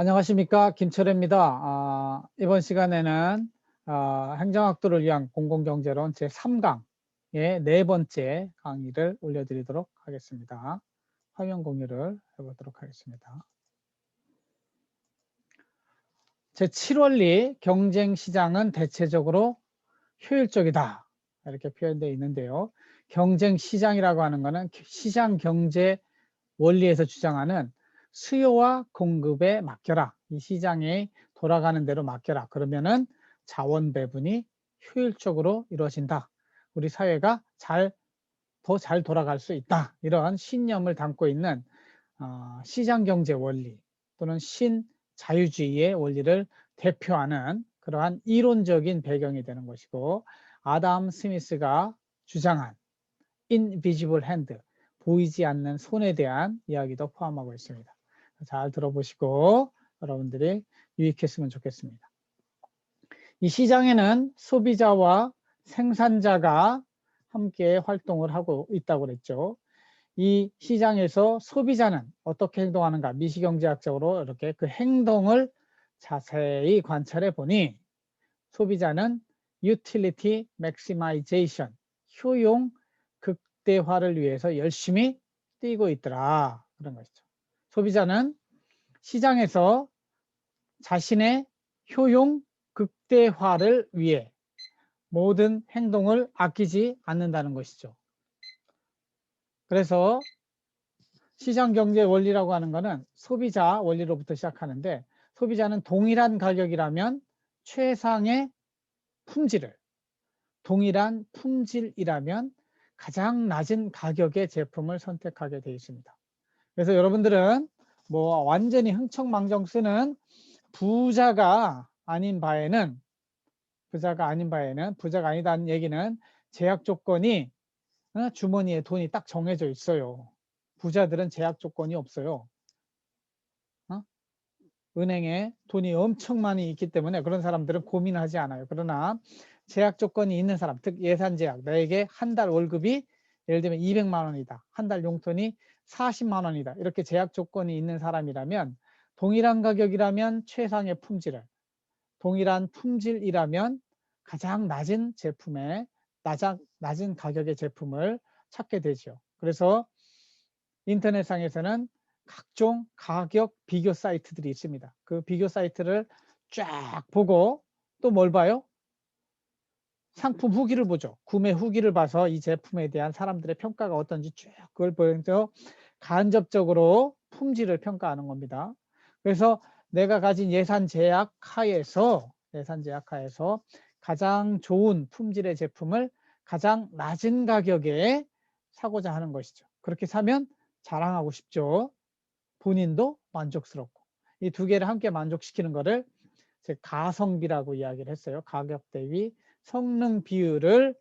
안녕하십니까 김철입니다. 아, 이번 시간에는 아, 행정학도를 위한 공공경제론 제3강의 네 번째 강의를 올려드리도록 하겠습니다. 화면 공유를 해보도록 하겠습니다. 제7원리 경쟁시장은 대체적으로 효율적이다 이렇게 표현되어 있는데요. 경쟁시장이라고 하는 것은 시장 경제 원리에서 주장하는 수요와 공급에 맡겨라. 이 시장이 돌아가는 대로 맡겨라. 그러면은 자원 배분이 효율적으로 이루어진다. 우리 사회가 잘, 더 잘 돌아갈 수 있다. 이런 신념을 담고 있는 어, 시장 경제 원리 또는 신 자유주의의 원리를 대표하는 그러한 이론적인 배경이 되는 것이고 아담 스미스가 주장한 invisible hand, 보이지 않는 손에 대한 이야기도 포함하고 있습니다. 잘 들어보시고 여러분들이 유익했으면 좋겠습니다. 이 시장에는 소비자와 생산자가 함께 활동을 하고 있다고 그랬죠. 이 시장에서 소비자는 어떻게 행동하는가 미시경제학적으로 이렇게 그 행동을 자세히 관찰해 보니 소비자는 utility maximization 효용 극대화를 위해서 열심히 뛰고 있더라 그런 것이죠. 소비자는 시장에서 자신의 효용 극대화를 위해 모든 행동을 아끼지 않는다는 것이죠. 그래서 시장 경제 원리라고 하는 것은 소비자 원리로부터 시작하는데 소비자는 동일한 가격이라면 최상의 품질을 동일한 품질이라면 가장 낮은 가격의 제품을 선택하게 되어 있습니다. 그래서 여러분들은 뭐 완전히 흥청망청 쓰는 부자가 아닌 바에는 부자가 아닌 바에는 부자가 아니다는 얘기는 제약 조건이 어, 주머니에 돈이 딱 정해져 있어요. 부자들은 제약 조건이 없어요. 어? 은행에 돈이 엄청 많이 있기 때문에 그런 사람들은 고민하지 않아요. 그러나 제약 조건이 있는 사람, 즉 예산 제약, 나에게 한 달 월급이 예를 들면 200만 원이다. 한 달 용돈이 40만 원이다. 이렇게 제약 조건이 있는 사람이라면 동일한 가격이라면 최상의 품질을 동일한 품질이라면 가장 낮은 제품에 낮은, 낮은 가격의 제품을 찾게 되죠. 그래서 인터넷상에서는 각종 가격 비교 사이트들이 있습니다. 그 비교 사이트를 쫙 보고 또 뭘 봐요? 상품 후기를 보죠. 구매 후기를 봐서 이 제품에 대한 사람들의 평가가 어떤지 쭉 그걸 보면서 간접적으로 품질을 평가하는 겁니다. 그래서 내가 가진 예산 제약 하에서 예산 제약 하에서 가장 좋은 품질의 제품을 가장 낮은 가격에 사고자 하는 것이죠. 그렇게 사면 자랑하고 싶죠. 본인도 만족스럽고 이 두 개를 함께 만족시키는 것을 가성비라고 이야기를 했어요. 가격 대비 성능 비율을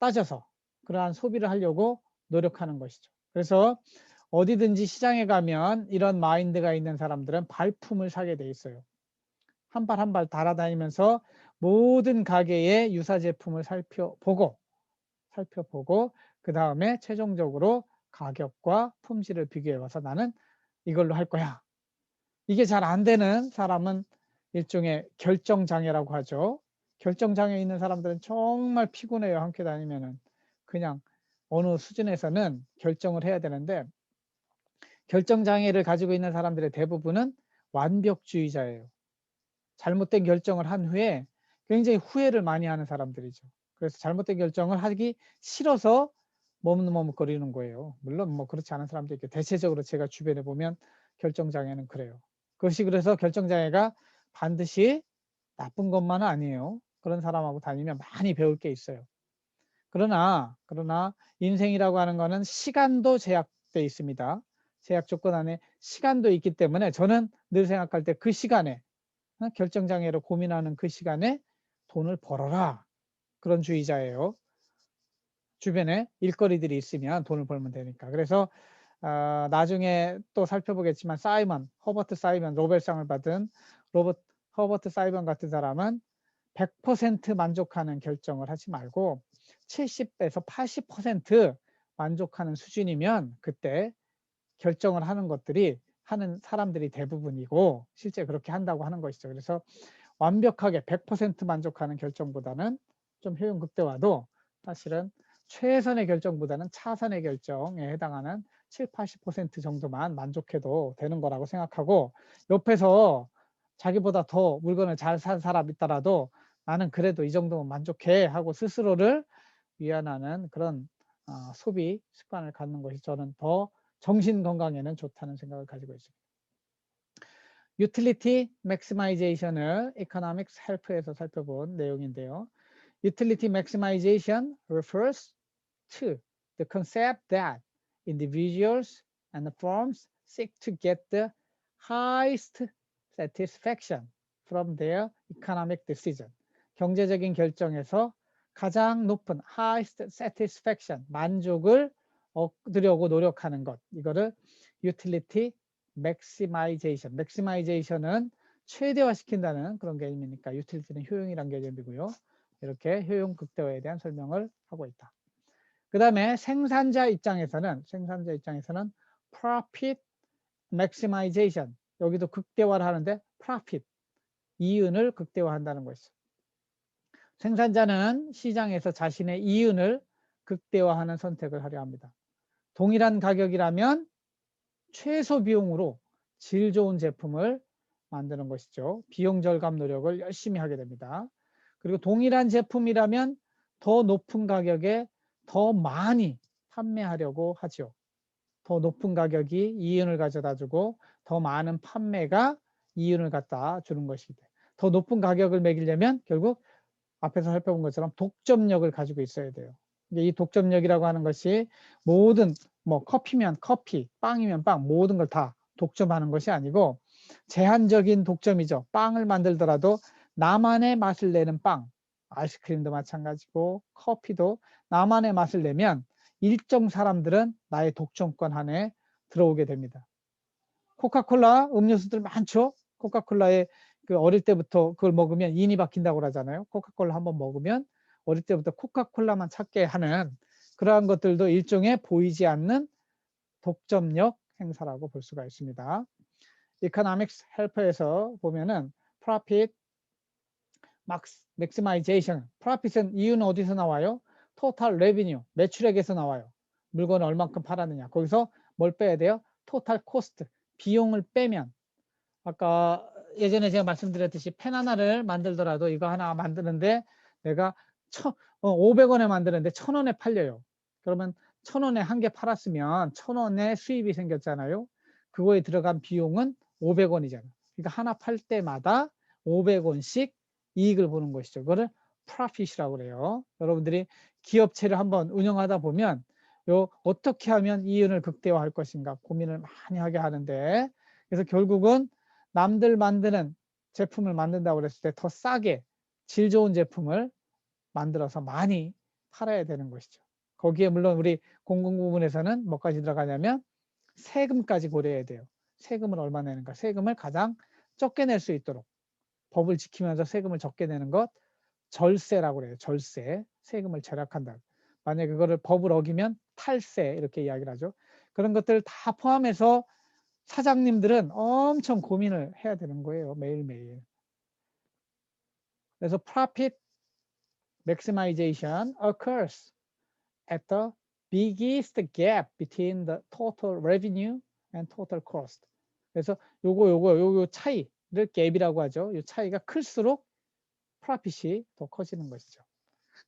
따져서 그러한 소비를 하려고 노력하는 것이죠. 그래서 어디든지 시장에 가면 이런 마인드가 있는 사람들은 발품을 사게 돼 있어요. 한 발 한 발 달아다니면서 모든 가게의 유사 제품을 살펴보고 살펴보고 그 다음에 최종적으로 가격과 품질을 비교해 와서 나는 이걸로 할 거야. 이게 잘 안 되는 사람은 일종의 결정장애라고 하죠. 결정장애 있는 사람들은 정말 피곤해요. 함께 다니면은 그냥 어느 수준에서는 결정을 해야 되는데 결정장애를 가지고 있는 사람들의 대부분은 완벽주의자예요. 잘못된 결정을 한 후에 굉장히 후회를 많이 하는 사람들이죠. 그래서 잘못된 결정을 하기 싫어서 머뭇머뭇거리는 거예요. 물론 뭐 그렇지 않은 사람도 있고 대체적으로 제가 주변에 보면 결정장애는 그래요. 그것이 그래서 결정장애가 반드시 나쁜 것만은 아니에요. 그런 사람하고 다니면 많이 배울 게 있어요. 그러나 그러나 인생이라고 하는 거는 시간도 제약돼 있습니다. 제약 조건 안에 시간도 있기 때문에 저는 늘 생각할 때 그 시간에 어, 결정장애로 고민하는 그 시간에 돈을 벌어라 그런 주의자예요. 주변에 일거리들이 있으면 돈을 벌면 되니까. 그래서 어, 나중에 또 살펴보겠지만 사이먼, 허버트 사이먼 노벨상을 받은 로버트 허버트 사이먼 같은 사람은 100% 만족하는 결정을 하지 말고 70에서 80% 만족하는 수준이면 그때 결정을 하는 것들이 하는 사람들이 대부분이고 실제 그렇게 한다고 하는 것이죠. 그래서 완벽하게 100% 만족하는 결정보다는 좀 효용 극대화도 사실은 최선의 결정보다는 차선의 결정에 해당하는 7, 80% 정도만 만족해도 되는 거라고 생각하고 옆에서 자기보다 더 물건을 잘 산 사람 있더라도 나는 그래도 이 정도면 만족해 하고 스스로를 위안하는 그런 어, 소비 습관을 갖는 것이 저는 더 정신 건강에는 좋다는 생각을 가지고 있습니다. 유틸리티 맥시마이제이션을 이코노믹스 헬프에서 살펴본 내용인데요. Utility maximization refers to the concept that individuals and firms seek to get the highest satisfaction from their economic decision. 경제적인 결정에서 가장 높은 highest satisfaction, 만족을 얻으려고 노력하는 것. 이거를 utility maximization. maximization은 최대화시킨다는 그런 개념이니까 utility는 효용이란 개념이고요. 이렇게 효용 극대화에 대한 설명을 하고 있다. 그 다음에 생산자 입장에서는 생산자 입장에서는 profit maximization 여기도 극대화를 하는데 profit 이윤을 극대화한다는 것이죠. 생산자는 시장에서 자신의 이윤을 극대화하는 선택을 하려 합니다. 동일한 가격이라면 최소 비용으로 질 좋은 제품을 만드는 것이죠. 비용 절감 노력을 열심히 하게 됩니다. 그리고 동일한 제품이라면 더 높은 가격에 더 많이 판매하려고 하죠. 더 높은 가격이 이윤을 가져다 주고 더 많은 판매가 이윤을 갖다 주는 것이기 더 높은 가격을 매기려면 결국 앞에서 살펴본 것처럼 독점력을 가지고 있어야 돼요. 이 독점력이라고 하는 것이 모든 뭐 커피면 커피, 빵이면 빵 모든 걸 다 독점하는 것이 아니고 제한적인 독점이죠. 빵을 만들더라도 나만의 맛을 내는 빵, 아이스크림도 마찬가지고 커피도 나만의 맛을 내면 일정 사람들은 나의 독점권 안에 들어오게 됩니다. 코카콜라 음료수들 많죠? 코카콜라에 그 어릴 때부터 그걸 먹으면 인이 박힌다고 그러잖아요. 코카콜라 한번 먹으면 어릴 때부터 코카콜라만 찾게 하는 그러한 것들도 일종의 보이지 않는 독점력 행사라고 볼 수가 있습니다. 이코노믹스 헬퍼에서 보면은 profit maximization. profit은 이유는 어디서 나와요? total revenue, 매출액에서 나와요. 물건을 얼만큼 팔았느냐. 거기서 뭘 빼야 돼요? total cost, 비용을 빼면 아까 예전에 제가 말씀드렸듯이 펜 하나를 만들더라도 이거 하나 만드는데 내가 천, 어, 500원에 만드는데 1000원에 팔려요. 그러면 1000원에 한 개 팔았으면 1000원의 수입이 생겼잖아요. 그거에 들어간 비용은 500원이잖아요. 그러니까 하나 팔 때마다 500원씩 이익을 보는 것이죠. 그거를 profit이라고 그래요. 여러분들이 기업체를 한번 운영하다 보면 요 어떻게 하면 이윤을 극대화할 것인가 고민을 많이 하게 하는데 그래서 결국은 남들 만드는 제품을 만든다고 그랬을 때 더 싸게 질 좋은 제품을 만들어서 많이 팔아야 되는 것이죠. 거기에 물론 우리 공공 부분에서는 뭐까지 들어가냐면 세금까지 고려해야 돼요. 세금을 얼마 내는가? 세금을 가장 적게 낼 수 있도록 법을 지키면서 세금을 적게 내는 것 절세라고 그래요. 절세. 세금을 절약한다. 만약에 그거를 법을 어기면 탈세 이렇게 이야기를 하죠. 그런 것들 다 포함해서 사장님들은 엄청 고민을 해야 되는 거예요. 매일매일. 그래서 profit maximization occurs at the biggest gap between the total revenue and total cost. 그래서 요거 요거 요거 차이를 갭이라고 하죠. 이 차이가 클수록 프라핏이 더 커지는 것이죠.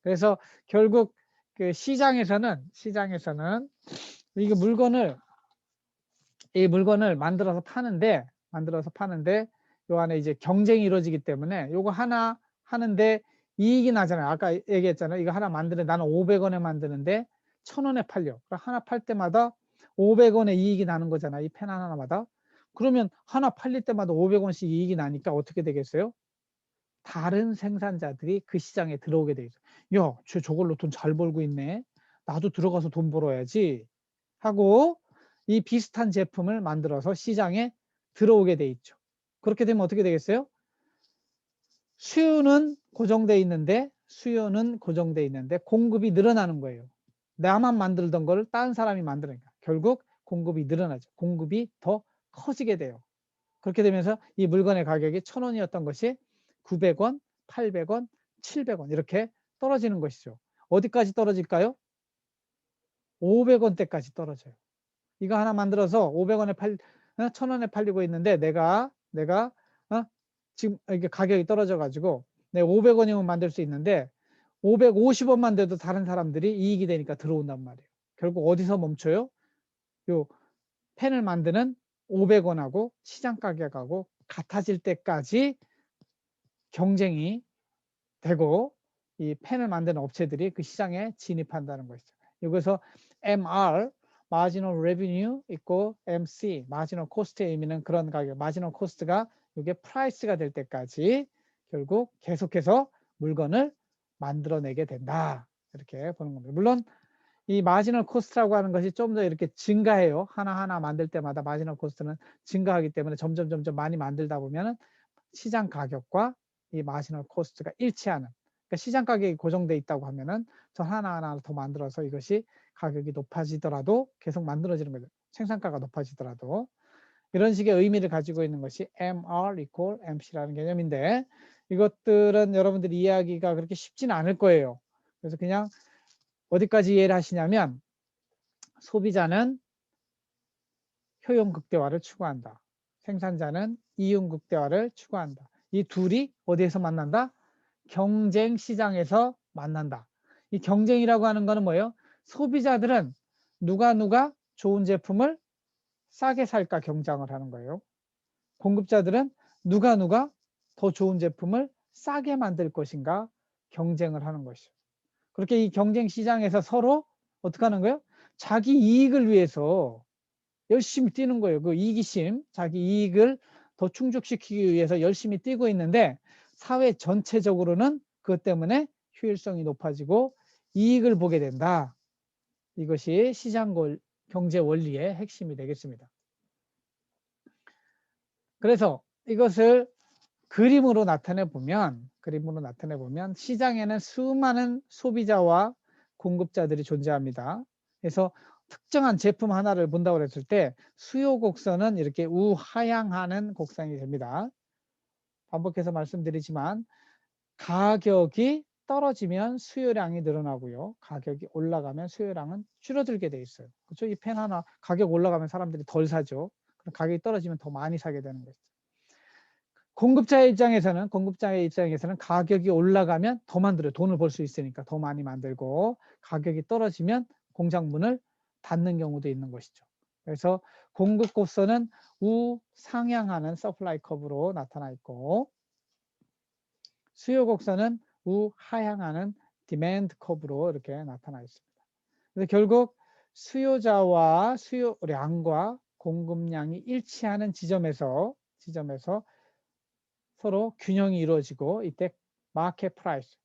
그래서 결국 그 시장에서는 시장에서는 이거 물건을 이 물건을 만들어서 파는데 만들어서 파는데 요 안에 이제 경쟁이 이루어지기 때문에 요거 하나 하는데 이익이 나잖아요. 아까 얘기했잖아요. 이거 하나 만드는데 나는 500원에 만드는데 1000원에 팔려. 그럼 하나 팔 때마다 500원의 이익이 나는 거잖아. 이 펜 하나마다. 그러면 하나 팔릴 때마다 500원씩 이익이 나니까 어떻게 되겠어요? 다른 생산자들이 그 시장에 들어오게 돼 있어. 야, 쟤 저걸로 돈 잘 벌고 있네. 나도 들어가서 돈 벌어야지. 하고 이 비슷한 제품을 만들어서 시장에 들어오게 돼 있죠. 그렇게 되면 어떻게 되겠어요? 수요는 고정돼 있는데 수요는 고정돼 있는데 공급이 늘어나는 거예요. 나만 만들던 거를 다른 사람이 만드니까 결국 공급이 늘어나죠. 공급이 더 커지게 돼요. 그렇게 되면서 이 물건의 가격이 1,000원이었던 것이 900원, 800원, 700원 이렇게 떨어지는 것이죠. 어디까지 떨어질까요? 500원대까지 떨어져요. 이거 하나 만들어서 500원에 팔, 1000원에 팔리고 있는데 내가 내가 어? 지금 이게 가격이 떨어져 가지고 내 500원이면 만들 수 있는데 550원만 돼도 다른 사람들이 이익이 되니까 들어온단 말이에요. 결국 어디서 멈춰요? 요 펜을 만드는 500원하고 시장 가격하고 같아질 때까지 경쟁이 되고 이 펜을 만드는 업체들이 그 시장에 진입한다는 것이죠. 여기서 MR marginal revenue 있고 MC marginal cost의 의미는 그런 가격 marginal cost가 이게 프라이스가 될 때까지 결국 계속해서 물건을 만들어내게 된다 이렇게 보는 겁니다. 물론 이 마지널 코스트라고 하는 것이 좀 더 이렇게 증가해요. 하나하나 만들 때마다 마지널 코스트는 증가하기 때문에 점점 점점 많이 만들다 보면은 시장 가격과 이 마지널 코스트가 일치하는 그러니까 시장 가격이 고정돼 있다고 하면은 저 하나하나 더 만들어서 이것이 가격이 높아지더라도 계속 만들어지는 거죠. 생산가가 높아지더라도 이런 식의 의미를 가지고 있는 것이 MR equal MC라는 개념인데 이것들은 여러분들이 이해하기가 그렇게 쉽지는 않을 거예요. 그래서 그냥 어디까지 이해를 하시냐면 소비자는 효용 극대화를 추구한다. 생산자는 이윤 극대화를 추구한다. 이 둘이 어디에서 만난다? 경쟁 시장에서 만난다. 이 경쟁이라고 하는 거는 뭐예요? 소비자들은 누가 누가 좋은 제품을 싸게 살까 경쟁을 하는 거예요. 공급자들은 누가 누가 더 좋은 제품을 싸게 만들 것인가 경쟁을 하는 것이죠. 그렇게 이 경쟁 시장에서 서로 어떻게 하는 거예요? 자기 이익을 위해서 열심히 뛰는 거예요. 그 이기심, 자기 이익을 더 충족시키기 위해서 열심히 뛰고 있는데 사회 전체적으로는 그것 때문에 효율성이 높아지고 이익을 보게 된다. 이것이 시장 경제 원리의 핵심이 되겠습니다. 그래서 이것을 그림으로 나타내 보면 그림으로 나타내 보면 시장에는 수많은 소비자와 공급자들이 존재합니다. 그래서 특정한 제품 하나를 본다고 했을 때 수요 곡선은 이렇게 우하향하는 곡선이 됩니다. 반복해서 말씀드리지만 가격이 떨어지면 수요량이 늘어나고요. 가격이 올라가면 수요량은 줄어들게 돼 있어요. 그렇죠? 이 펜 하나 가격 올라가면 사람들이 덜 사죠. 그럼 가격이 떨어지면 더 많이 사게 되는 거죠. 공급자의 입장에서는 공급자의 입장에서는 가격이 올라가면 더 만들어요. 돈을 벌 수 있으니까 더 많이 만들고 가격이 떨어지면 공장 문을 닫는 경우도 있는 것이죠. 그래서 공급 곡선은 우상향하는 서플라이 커브로 나타나 있고 수요 곡선은 우 하향하는 디맨드 커브로 이렇게 나타나 있습니다. 그래서 결국 수요자와 수요량과 공급량이 일치하는 지점에서 지점에서 서로 균형이 이루어지고 이때 마켓 프라이스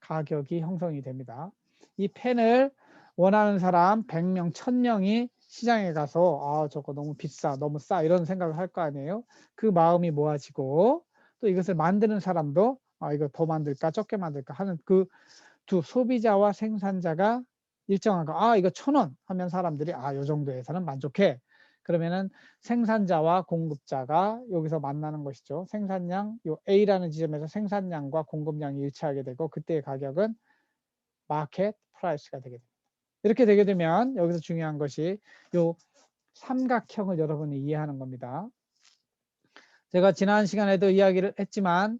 가격이 형성이 됩니다. 이 펜을 원하는 사람 100명, 1000명이 시장에 가서 아 저거 너무 비싸, 너무 싸 이런 생각을 할 거 아니에요. 그 마음이 모아지고 또 이것을 만드는 사람도 아 이거 더 만들까 적게 만들까 하는 그 두 소비자와 생산자가 일정한 거, 아 이거 천 원 하면 사람들이 아 요 정도 에서는 만족해. 그러면은 생산자와 공급자가 여기서 만나는 것이죠. 생산량, 요 A라는 지점에서 생산량과 공급량이 일치하게 되고 그때의 가격은 마켓 프라이스가 되게 됩니다. 이렇게 되게 되면 여기서 중요한 것이 요 삼각형을 여러분이 이해하는 겁니다. 제가 지난 시간에도 이야기를 했지만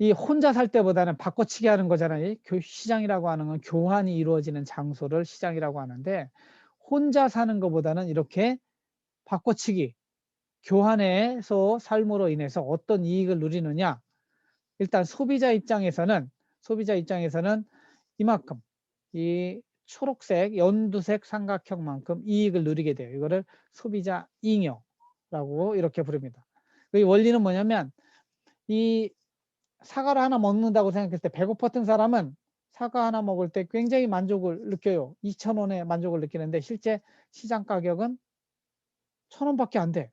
이 혼자 살 때보다는 바꿔치기 하는 거잖아요. 시장이라고 하는 건 교환이 이루어지는 장소를 시장이라고 하는데 혼자 사는 것보다는 이렇게 바꿔치기, 교환해서 삶으로 인해서 어떤 이익을 누리느냐. 일단 소비자 입장에서는 소비자 입장에서는 이만큼 이 초록색 연두색 삼각형만큼 이익을 누리게 돼요. 이거를 소비자 잉여라고 이렇게 부릅니다. 그 원리는 뭐냐면 이 사과를 하나 먹는다고 생각했을 때 배고팠던 사람은 사과 하나 먹을 때 굉장히 만족을 느껴요. 2,000원의 만족을 느끼는데 실제 시장 가격은 1,000원밖에 안 돼.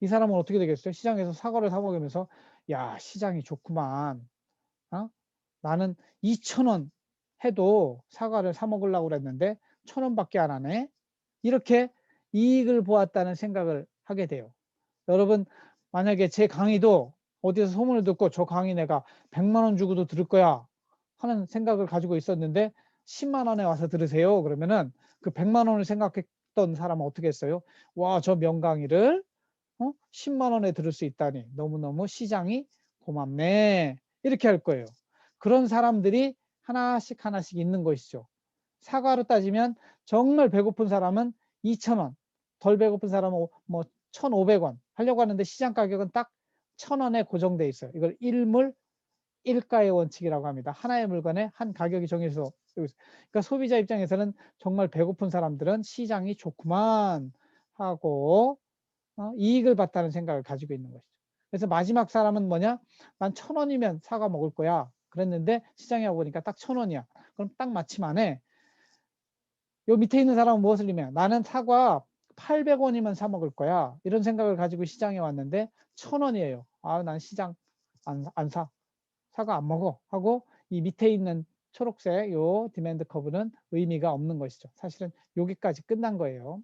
이 사람은 어떻게 되겠어요? 시장에서 사과를 사 먹으면서 야 시장이 좋구만. 어? 나는 2,000원 해도 사과를 사 먹으려고 그랬는데 1,000원밖에 안 하네. 이렇게 이익을 보았다는 생각을 하게 돼요. 여러분 만약에 제 강의도 어디서 소문을 듣고 저 강의 내가 100만 원 주고도 들을 거야 하는 생각을 가지고 있었는데 10만 원에 와서 들으세요. 그러면은 그 100만 원을 생각했던 사람은 어떻게 했어요? 와, 저 명강의를 어? 10만 원에 들을 수 있다니 너무너무 시장이 고맙네. 이렇게 할 거예요. 그런 사람들이 하나씩 하나씩 있는 것이죠. 사과로 따지면 정말 배고픈 사람은 2,000원, 덜 배고픈 사람은 뭐 1,500원 하려고 하는데 시장 가격은 딱 1,000원에 고정돼 있어요. 이걸 일물 일가의 원칙이라고 합니다. 하나의 물건에 한 가격이 정해서 그러니까 소비자 입장에서는 정말 배고픈 사람들은 시장이 좋구만 하고 어, 이익을 봤다는 생각을 가지고 있는 것이죠. 그래서 마지막 사람은 뭐냐? 난 천 원이면 사과 먹을 거야. 그랬는데 시장에 와보니까 딱 천 원이야. 그럼 딱 마침 안에 요 밑에 있는 사람은 무엇을 의미해? 나는 사과 800원이면 사 먹을 거야. 이런 생각을 가지고 시장에 왔는데 천 원이에요. 아, 난 시장 안, 안 사. 사과 안 먹어. 하고 이 밑에 있는 초록색 요 디맨드 커브는 의미가 없는 것이죠. 사실은 여기까지 끝난 거예요.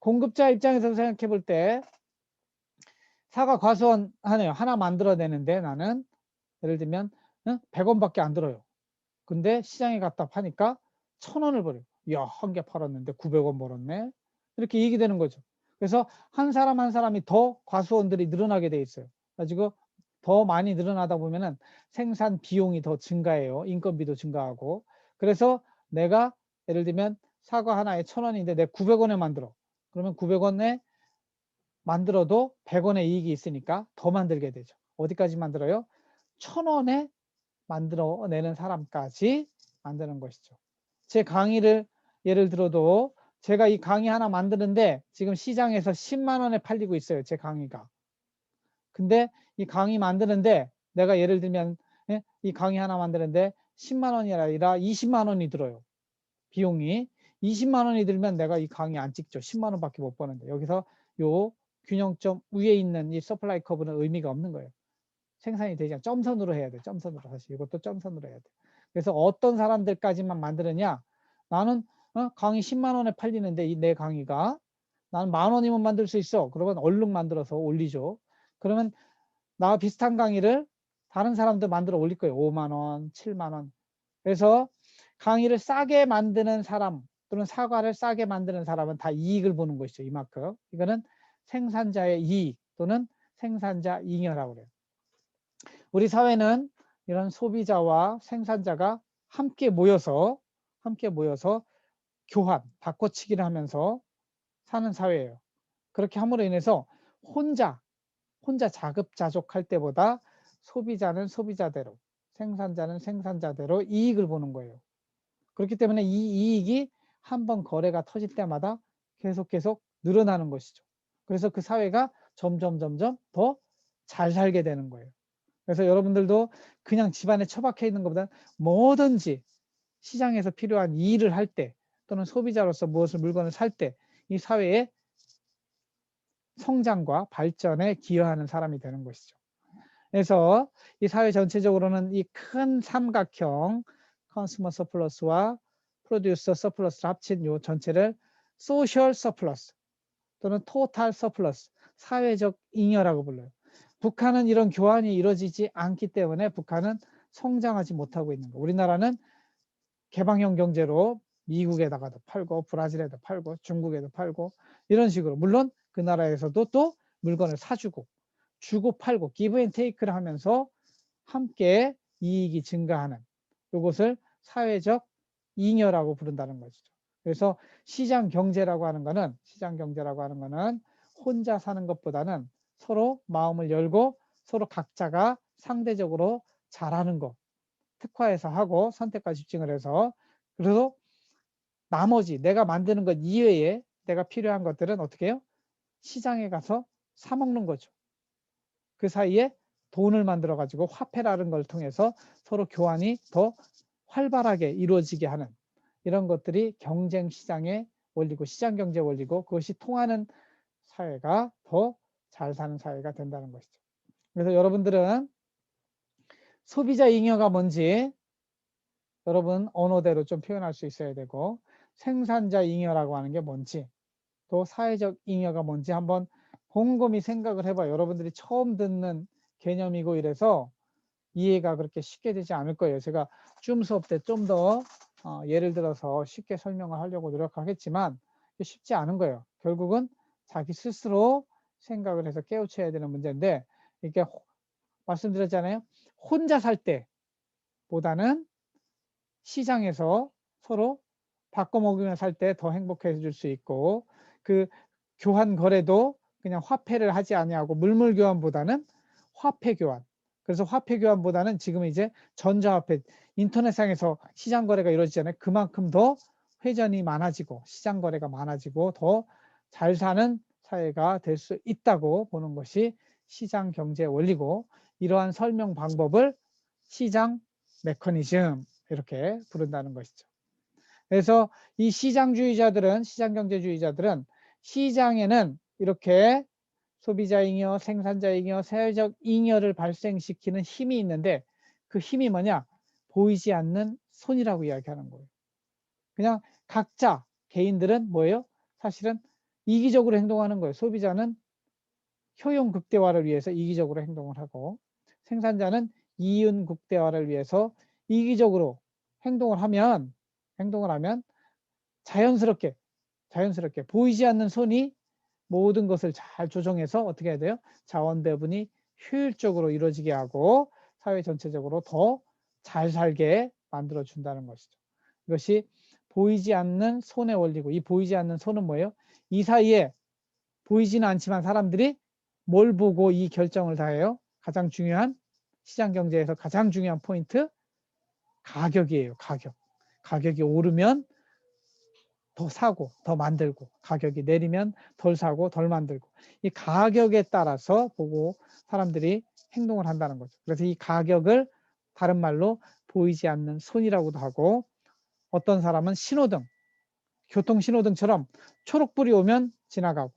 공급자 입장에서 생각해 볼 때 사과 과수원 하네요. 하나 만들어내는데 나는 예를 들면 100원밖에 안 들어요. 근데 시장에 갖다 파니까 1000원을 벌어요. 야, 한 개 팔았는데 900원 벌었네. 이렇게 이익이 되는 거죠. 그래서 한 사람 한 사람이 더 과수원들이 늘어나게 돼 있어요. 가지고 더 많이 늘어나다 보면은 생산 비용이 더 증가해요. 인건비도 증가하고. 그래서 내가 예를 들면 사과 하나에 천 원인데 내 900원에 만들어. 그러면 900원에 만들어도 100원의 이익이 있으니까 더 만들게 되죠. 어디까지 만들어요? 천 원에 만들어내는 사람까지 만드는 것이죠. 제 강의를 예를 들어도 제가 이 강의 하나 만드는데 지금 시장에서 10만 원에 팔리고 있어요. 제 강의가. 근데 이 강의 만드는데 내가 예를 들면 예? 이 강의 하나 만드는데 10만 원이 아니라 20만 원이 들어요. 비용이 20만 원이 들면 내가 이 강의 안 찍죠. 10만 원밖에 못 버는데 여기서 요 균형점 위에 있는 이 서플라이 커브는 의미가 없는 거예요. 생산이 되지 않 점선으로 해야 돼. 점선으로 사실 이것도 점선으로 해야 돼. 그래서 어떤 사람들까지만 만드느냐? 나는 어? 강의 10만 원에 팔리는데 이 내 강의가 나는 만 원이면 만들 수 있어. 그러면 얼른 만들어서 올리죠. 그러면 나와 비슷한 강의를 다른 사람도 만들어 올릴 거예요. 5만 원, 7만 원. 그래서 강의를 싸게 만드는 사람 또는 사과를 싸게 만드는 사람은 다 이익을 보는 것이죠. 이만큼. 이거는 생산자의 이익 또는 생산자 잉여라고 그래요. 우리 사회는 이런 소비자와 생산자가 함께 모여서 함께 모여서 교환, 바꿔치기를 하면서 사는 사회예요. 그렇게 함으로 인해서 혼자 혼자 자급자족할 때보다 소비자는 소비자대로 생산자는 생산자대로 이익을 보는 거예요. 그렇기 때문에 이 이익이 한 번 거래가 터질 때마다 계속 계속 늘어나는 것이죠. 그래서 그 사회가 점점 점점 더 잘 살게 되는 거예요. 그래서 여러분들도 그냥 집안에 처박혀 있는 것보다 뭐든지 시장에서 필요한 일을 할 때 또는 소비자로서 무엇을 물건을 살 때 이 사회에 성장과 발전에 기여하는 사람이 되는 것이죠. 그래서 이 사회 전체적으로는 이 큰 삼각형 컨슈머 서플러스와 프로듀서 서플러스를 합친 요 전체를 소셜 서플러스 또는 토탈 서플러스 사회적 잉여라고 불러요. 북한은 이런 교환이 이루어지지 않기 때문에 북한은 성장하지 못하고 있는 거. 우리나라는 개방형 경제로 미국에다가도 팔고 브라질에도 팔고 중국에도 팔고 이런 식으로 물론 그 나라에서도 또 물건을 사주고 주고 팔고 기브 앤 테이크를 하면서 함께 이익이 증가하는 이것을 사회적 잉여라고 부른다는 것이죠. 그래서 시장 경제라고 하는 거는 시장 경제라고 하는 거는 혼자 사는 것보다는 서로 마음을 열고 서로 각자가 상대적으로 잘하는 것 특화해서 하고 선택과 집중을 해서 그래서 나머지 내가 만드는 것 이외에 내가 필요한 것들은 어떻게 해요? 시장에 가서 사 먹는 거죠. 그 사이에 돈을 만들어 가지고 화폐라는 걸 통해서 서로 교환이 더 활발하게 이루어지게 하는 이런 것들이 경쟁 시장의 원리고 시장 경제 원리고 그것이 통하는 사회가 더 잘 사는 사회가 된다는 것이죠. 그래서 여러분들은 소비자 잉여가 뭔지 여러분 언어대로 좀 표현할 수 있어야 되고 생산자 잉여라고 하는 게 뭔지 또 사회적 잉여가 뭔지 한번 곰곰이 생각을 해봐요. 여러분들이 처음 듣는 개념이고 이래서 이해가 그렇게 쉽게 되지 않을 거예요. 제가 줌 수업 때 좀더 어, 예를 들어서 쉽게 설명을 하려고 노력하겠지만 쉽지 않은 거예요. 결국은 자기 스스로 생각을 해서 깨우쳐야 되는 문제인데 이렇게 호- 말씀드렸잖아요. 혼자 살 때보다는 시장에서 서로 바꿔 먹으며 살 때 더 행복해질 수 있고 그 교환 거래도 그냥 화폐를 하지 아니하고 물물 교환보다는 화폐 교환. 그래서 화폐 교환보다는 지금 이제 전자화폐 인터넷상에서 시장 거래가 이루어지잖아요. 그만큼 더 회전이 많아지고 시장 거래가 많아지고 더 잘 사는 사회가 될 수 있다고 보는 것이 시장 경제 원리고 이러한 설명 방법을 시장 메커니즘 이렇게 부른다는 것이죠. 그래서 이 시장주의자들은 시장 경제주의자들은 시장에는 이렇게 소비자 잉여, 생산자 잉여, 사회적 잉여를 발생시키는 힘이 있는데 그 힘이 뭐냐? 보이지 않는 손이라고 이야기하는 거예요. 그냥 각자 개인들은 뭐예요? 사실은 이기적으로 행동하는 거예요. 소비자는 효용 극대화를 위해서 이기적으로 행동을 하고 생산자는 이윤 극대화를 위해서 이기적으로 행동을 하면 행동을 하면 자연스럽게 자연스럽게 보이지 않는 손이 모든 것을 잘 조정해서 어떻게 해야 돼요? 자원 배분이 효율적으로 이루어지게 하고 사회 전체적으로 더 잘 살게 만들어 준다는 것이죠. 이것이 보이지 않는 손의 원리고 이 보이지 않는 손은 뭐예요? 이 사이에 보이지는 않지만 사람들이 뭘 보고 이 결정을 다 해요? 가장 중요한 시장 경제에서 가장 중요한 포인트 가격이에요. 가격. 가격이 오르면 더 사고 더 만들고 가격이 내리면 덜 사고 덜 만들고 이 가격에 따라서 보고 사람들이 행동을 한다는 거죠. 그래서 이 가격을 다른 말로 보이지 않는 손이라고도 하고 어떤 사람은 신호등 교통 신호등처럼 초록불이 오면 지나가고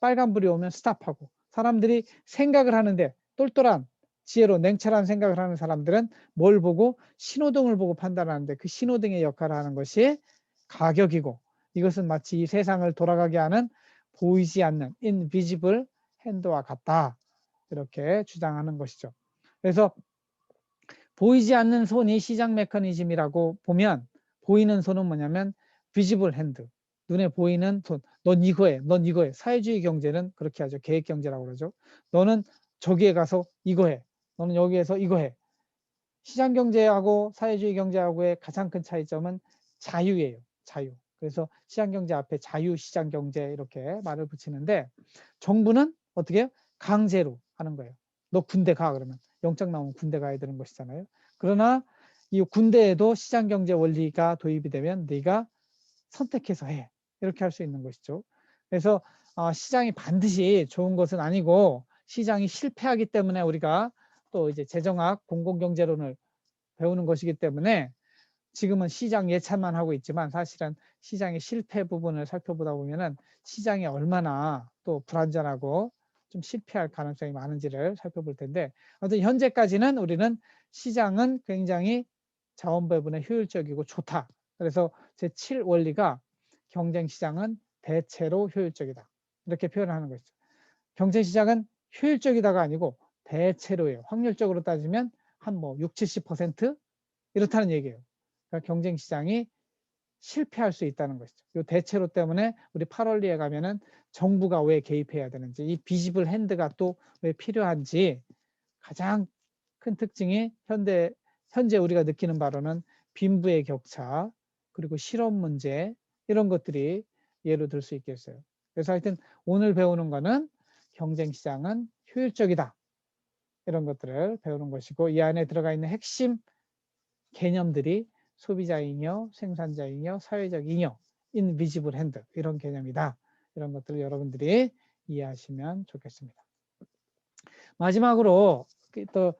빨간불이 오면 스탑하고 사람들이 생각을 하는데 똘똘한 지혜로 냉철한 생각을 하는 사람들은 뭘 보고 신호등을 보고 판단하는데 그 신호등의 역할을 하는 것이 가격이고 이것은 마치 이 세상을 돌아가게 하는 보이지 않는 invisible hand와 같다 이렇게 주장하는 것이죠. 그래서 보이지 않는 손이 시장 메커니즘이라고 보면 보이는 손은 뭐냐면 visible hand 눈에 보이는 손. 넌 이거 해. 넌 이거 해. 사회주의 경제는 그렇게 하죠. 계획 경제라고 그러죠. 너는 저기에 가서 이거 해. 너는 여기에서 이거 해. 시장 경제하고 사회주의 경제하고의 가장 큰 차이점은 자유예요. 자유. 그래서 시장 경제 앞에 자유 시장 경제 이렇게 말을 붙이는데 정부는 어떻게 해요? 강제로 하는 거예요. 너 군대 가 그러면 영장 나오면 군대 가야 되는 것이잖아요. 그러나 이 군대에도 시장 경제 원리가 도입이 되면 네가 선택해서 해. 이렇게 할 수 있는 것이죠. 그래서 어, 시장이 반드시 좋은 것은 아니고 시장이 실패하기 때문에 우리가 또 이제 재정학 공공경제론을 배우는 것이기 때문에 지금은 시장 예찬만 하고 있지만 사실은 시장의 실패 부분을 살펴보다 보면은 시장이 얼마나 또 불안전하고 좀 실패할 가능성이 많은지를 살펴볼 텐데 아무튼 현재까지는 우리는 시장은 굉장히 자원 배분에 효율적이고 좋다. 그래서 제7 원리가 경쟁 시장은 대체로 효율적이다. 이렇게 표현하는 것이죠. 경쟁 시장은 효율적이다가 아니고 대체로예요. 확률적으로 따지면 한 뭐 6, 70% 이렇다는 얘기예요. 그러니까 경쟁 시장이 실패할 수 있다는 것이죠. 이 대체로 때문에 우리 8월리에 가면은 정부가 왜 개입해야 되는지, 이 비지블 핸드가 또 왜 필요한지 가장 큰 특징이 현대 현재 우리가 느끼는 바로는 빈부의 격차 그리고 실업 문제 이런 것들이 예로 들 수 있겠어요. 그래서 하여튼 오늘 배우는 거는 경쟁 시장은 효율적이다. 이런 것들을 배우는 것이고 이 안에 들어가 있는 핵심 개념들이 소비자 잉여, 생산자 잉여, 사회적 잉여, 인비지블 핸드 이런 개념이다. 이런 것들을 여러분들이 이해하시면 좋겠습니다. 마지막으로 또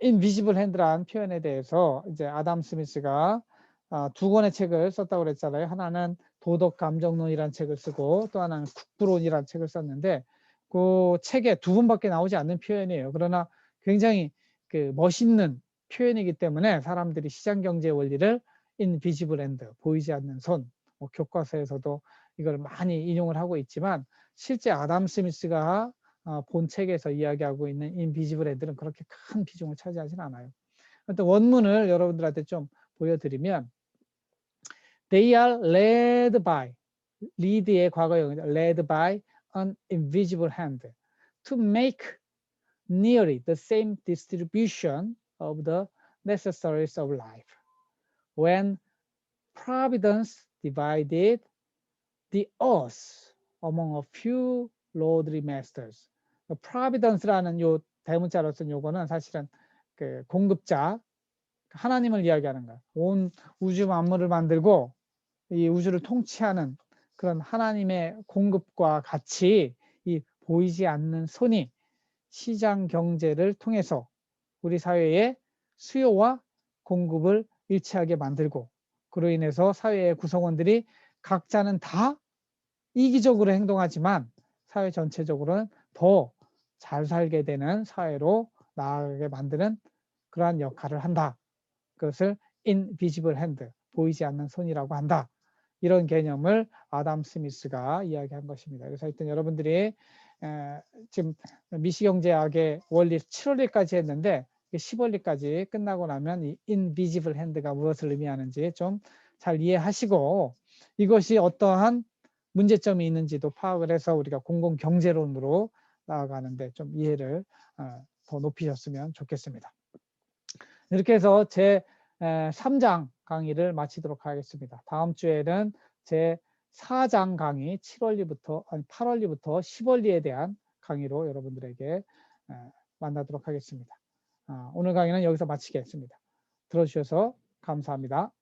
인비지블 핸드란 표현에 대해서 이제 아담 스미스가 아, 두 권의 책을 썼다고 그랬잖아요. 하나는 도덕 감정론이라는 책을 쓰고 또 하나는 국부론이라는 책을 썼는데 그 책에 두 번밖에 나오지 않는 표현이에요. 그러나 굉장히 그 멋있는 표현이기 때문에 사람들이 시장 경제 원리를 인비지블 핸드 보이지 않는 손 뭐 교과서에서도 이걸 많이 인용을 하고 있지만 실제 아담 스미스가 어, 본 책에서 이야기하고 있는 인비지블 핸들은 그렇게 큰 비중을 차지하지는 않아요. 어떤 원문을 여러분들한테 좀 보여드리면 They are led by lead의 과거형이죠. led by an invisible hand to make nearly the same distribution of the necessaries of life. When providence divided the earth among a few lordly masters. providence라는 요 대문자로 쓴 요거는 사실은 그 공급자 하나님을 이야기하는 거야. 온 우주 만물을 만들고 이 우주를 통치하는 그런 하나님의 공급과 같이 이 보이지 않는 손이 시장 경제를 통해서 우리 사회의 수요와 공급을 일치하게 만들고 그로 인해서 사회의 구성원들이 각자는 다 이기적으로 행동하지만 사회 전체적으로는 더 잘 살게 되는 사회로 나아가게 만드는 그러한 역할을 한다. 그것을 invisible hand, 보이지 않는 손이라고 한다. 이런 개념을 아담 스미스가 이야기한 것입니다. 그래서 하여튼 여러분들이 에, 지금 미시경제학의 원리 7월리까지 했는데 10월리까지 끝나고 나면 이 invisible hand가 무엇을 의미하는지 좀 잘 이해하시고 이것이 어떠한 문제점이 있는지도 파악을 해서 우리가 공공경제론으로 나아가는데 좀 이해를 어, 더 높이셨으면 좋겠습니다. 이렇게 해서 제 3장 강의를 마치도록 하겠습니다. 다음 주에는 제 4장 강의 7월리부터 아니 8월리부터 10월리에 대한 강의로 여러분들에게 만나도록 하겠습니다. 아, 오늘 강의는 여기서 마치겠습니다. 들어주셔서 감사합니다.